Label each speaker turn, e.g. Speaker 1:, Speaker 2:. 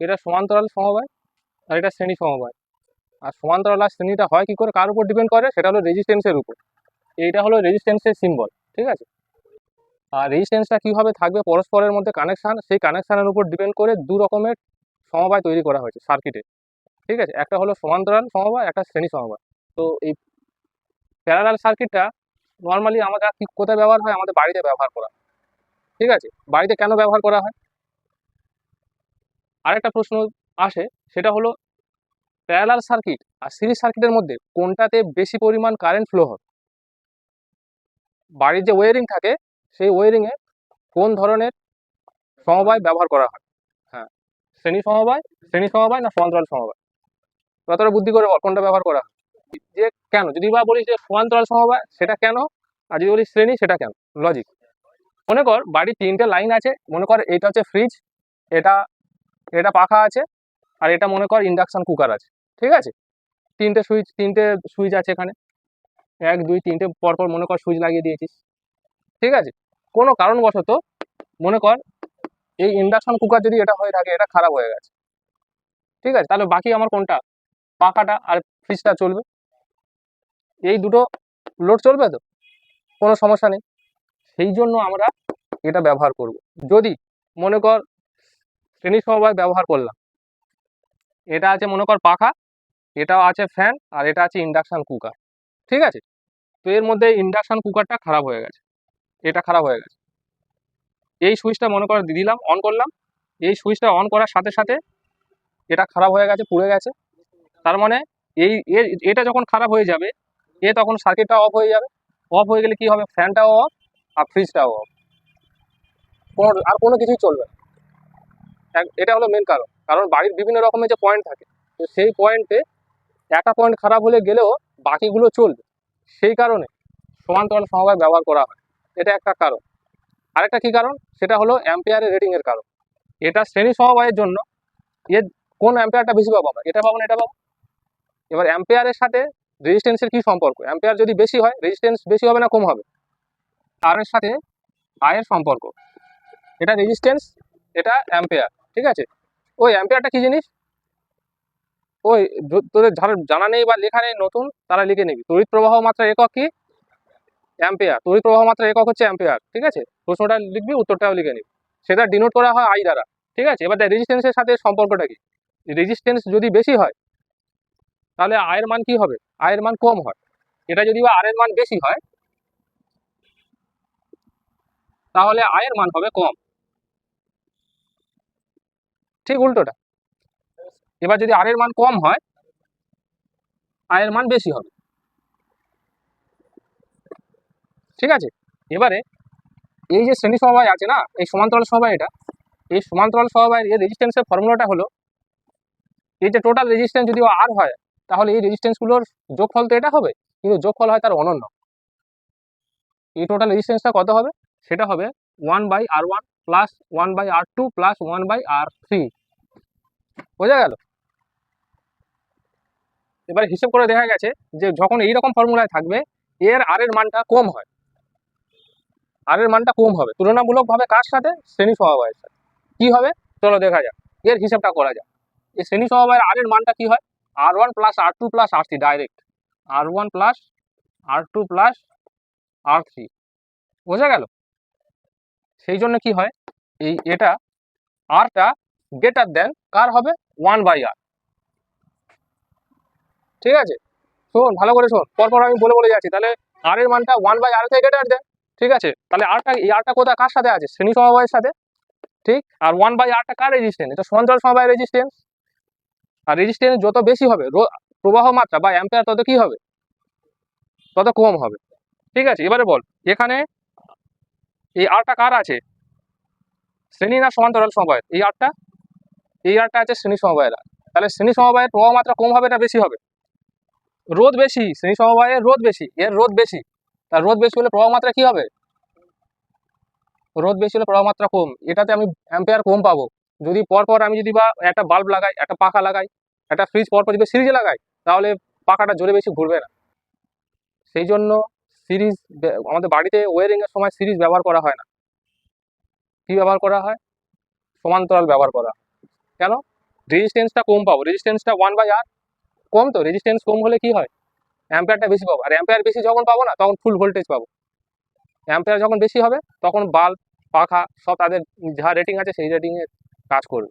Speaker 1: এটা সমান্তরাল সমবায় আর এটা শ্রেণি সমবায়। আর সমান্তরাল আর শ্রেণীটা হয় কি করে? কার উপর ডিপেন্ড করে? সেটা হলো রেজিস্ট্যান্সের উপর। এইটা হলো রেজিস্ট্যান্সের সিম্বল ঠিক আছে? আর রেজিস্ট্যান্সটা কীভাবে থাকবে? পরস্পরের মধ্যে কানেকশান সেই কানেকশানের উপর ডিপেন্ড করে দু রকমের সমবায় তৈরি করা হয়েছে সার্কিটে ঠিক আছে? একটা হলো সমান্তরাল সমবায়, একটা শ্রেণি সমবায়। তো এই প্যারালাল সার্কিটটা নর্মালি আমাদের কি কোথায় ব্যবহার হয়? আমাদের বাড়িতে ব্যবহার করা। ঠিক আছে? বাড়িতে কেন ব্যবহার করা হয়? আরেকটা প্রশ্ন আসে, সেটা হলো প্যারালাল সার্কিট আর সিরিজ সার্কিটের মধ্যে কোনটাতে বেশি পরিমাণ কারেন্ট ফ্লো হবে বাড়ির যে ওয়ারিং থাকে, সেই ওয়ারিংয়ে কোন ধরনের সমবায় ব্যবহার করা হয়? হ্যাঁ শ্রেণি সমবায় শ্রেণি সমবায় না সমান্তরাল সমবায়? যতটা বুদ্ধি করে বল, কোনটা ব্যবহার করা হয়? যে কেন? যদি বা বলি যে সমান্তরাল সমবায়, সেটা কেন? আর যদি বলি শ্রেণি, সেটা কেন? লজিক মনে কর বাড়ির তিনটে লাইন আছে, মনে কর এটা হচ্ছে ফ্রিজ এটা এটা পাখা আছে আর এটা মনে কর ইন্ডাকশন কুকার আছে, ঠিক আছে? তিনটে সুইচ তিনটে সুইচ আছে এখানে। এক, দুই, তিনটে পরপর মনে কর সুইচ লাগিয়ে দিয়েছিস, ঠিক আছে? কোনো কারণবশত মনে কর এই ইন্ডাকশন কুকার যদি এটা হয়ে থাকে, এটা খারাপ হয়ে গেছে, ঠিক আছে? তাহলে বাকি আমার কোনটা? পাখাটা আর ফ্রিজটা চলবে। এই দুটো লোড চলবে তো? কোনো সমস্যা নেই। সেই জন্য আমরা এটা ব্যবহার করব। যদি মনে কর শ্রেণি সমবায় ব্যবহার করলাম। এটা আছে মনে কর পাখা, এটাও আছে ফ্যান আর এটা আছে ইন্ডাকশান কুকার ঠিক আছে? তো এর মধ্যে ইন্ডাকশান কুকারটা খারাপ হয়ে গেছে, এটা খারাপ হয়ে গেছে। এই সুইচটা মনে কর দিলাম অন করলাম, এই সুইচটা অন করার সাথে সাথে এটা খারাপ হয়ে গেছে, পুড়ে গেছে। তার মানে এই এটা যখন খারাপ হয়ে যাবে, এ তখন সার্কিটটা অফ হয়ে যাবে। অফ হয়ে গেলে কি হবে? ফ্যানটাও অফ আর ফ্রিজটাও অফ কোনো, আর কোনো কিছুই চলবে না। এটা হলো মেন কারণ। কারণ বাড়ির বিভিন্ন রকমের যে পয়েন্ট থাকে, তো সেই পয়েন্টে একটা পয়েন্ট খারাপ হলে গেলেও বাকিগুলো চলবে। সেই কারণে সমান্তরাল সমবায় ব্যবহার করা হয়। এটা একটা কারণ। আরেকটা কি কারণ? সেটা হলো অ্যাম্পিয়ারের রেটিংয়ের কারণ। এটা শ্রেণি সমবায়ের জন্য এর কোন অ্যাম্পিয়ারটা বেশি পাবো আমরা? এটা পাবো না, এটা পাবো। এবার অ্যাম্পিয়ারের সাথে রেজিস্ট্যান্সের কি সম্পর্ক? অ্যাম্পিয়ার যদি বেশি হয় রেজিস্ট্যান্স বেশি হবে না, কম হবে? আর সাথে আয়ের সম্পর্ক। এটা রেজিস্ট্যান্স এটা অ্যাম্পিয়ার ঠিক আছে? ওই অ্যাম্পিয়ারটা কি জিনিস? ওই তোদের যারা জানা নেই বা লেখা নেই নতুন, তারা লিখে নিবি। তড়িৎ প্রবাহ মাত্রার একক কি? অ্যাম্পিয়ার তড়িৎ প্রবাহ মাত্রার একক হচ্ছে অ্যাম্পিয়ার ঠিক আছে? প্রশ্নটা লিখবি, উত্তরটাও লিখে নিবি। সেটা ডিনোট করা হয় আই দ্বারা, ঠিক আছে? এবার দেখ রেজিস্ট্যান্সের সাথে সম্পর্কটা কি? রেজিস্ট্যান্স যদি বেশি হয়, তাহলে আয়ের মান কি হবে? আয়ের মান কম হয়। এটা যদি বা আয়ের মান বেশি হয়, তাহলে আয়ের মান হবে কম। ঠিক উল্টোটা। এবার যদি আয়ের মান কম হয় আয়ের মান বেশি হবে। ঠিক আছে? এবারে এই যে শ্রেণি সমবায় আছে না, এই সমান্তরাল সমবায় এটা, এই সমান্তরাল সমবায়ের এই রেজিস্ট্যান্সের ফর্মুলাটা হলো, এই যে টোটাল রেজিস্ট্যান্স যদি আর হয়, তাহলে এই রেজিস্ট্যান্সগুলোর যোগফল তো এটা হবে, কিন্তু যোগফল হয় তার অনন্য। এই টোটাল রেজিস্ট্যান্সটা কত হবে? সেটা হবে one by r one plus one by r two plus one by r three বোঝা গেল? এবার হিসেব করে দেখা গেছে যে যখন এইরকম ফর্মুলায় থাকবে, এর আর এর মানটা কম হয়। আর এর মানটা কম হবে। তুলনামূলকভাবে কার সাথে? শ্রেণি সমবায়ের সাথে। কি হবে? চলো দেখা যাক। এর হিসাবটা করা যাক। এই শ্রেণি সমবায়ের আর এর মানটা কি হয়? R one plus r two plus r three direct r one plus r two plus r three বোঝা গেল? সেই জন্য কি হয়? এই এটা আরটা গ্রেটার দেন কার হবে? ওয়ান বাই আর ঠিক আছে? শোন, ভালো করে শোন। পরপর আমি বলে বলে যাচ্ছি। তাহলে আর এর মানটা ওয়ান বাই আর থেকে গ্রেটার দেন ঠিক আছে? তাহলে আরটা এই আরটা কোথায়? কার সাথে আছে? শ্রেণি সমবায়ের সাথে। ঠিক? আর ওয়ান বাই আরটা কার রেজিস্ট্যান্স এটা সমান্তরাল সমবায়ের রেজিস্ট্যান্স আর রেজিস্ট্যান্স যত বেশি হবে প্রবাহ মাত্রা বা অ্যাম্পিয়ার তত কি হবে? তত কম হবে। ঠিক আছে? এবারে বল, এখানে এই আরটা কার আছে? শ্রেণি না সমান্তরাল সমবায়ের এই আরটা এই আরটা আছে শ্রেণি সমবায়ের আর। তাহলে শ্রেণি সমবায়ের প্রবাহ মাত্রা কম হবে না বেশি হবে? রোদ বেশি, শ্রেণি সমবায়ের রোদ বেশি, এর রোদ বেশি। তার রোদ বেশি হলে প্রবাহ মাত্রা কি হবে? রোদ বেশি হলে প্রবাহ মাত্রা কম, এটাতে আমি অ্যাম্পিয়ার কম পাবো। যদি পরপর আমি যদি বা একটা বাল্ব লাগাই, একটা পাখা লাগাই, একটা ফ্রিজ পরপর যদি সিরিজে লাগাই, তাহলে পাখাটা জোরে বেশি ঘুরবে না। সেই জন্য সিরিজ আমাদের বাড়িতে ওয়ারিং এর সময় সিরিজ ব্যবহার করা হয় না। কি ব্যবহার করা হয়? সমান্তরাল ব্যবহার করা হয়। কেন? রেজিস্ট্যান্সটা কম পাবো। রেজিস্ট্যান্সটা ওয়ান বাই আর কম তো। রেজিস্ট্যান্স কম হলে কি হয়? অ্যাম্পেয়ারটা বেশি পাবো। আর অ্যাম্পেয়ার বেশি যখন পাবো না, তখন ফুল ভোল্টেজ পাবো। অ্যাম্পেয়ার যখন বেশি হবে, তখন বাল্ব পাখা সব তাদের যা রেটিং আছে, সেই রেটিংয়ে কাজ করবে।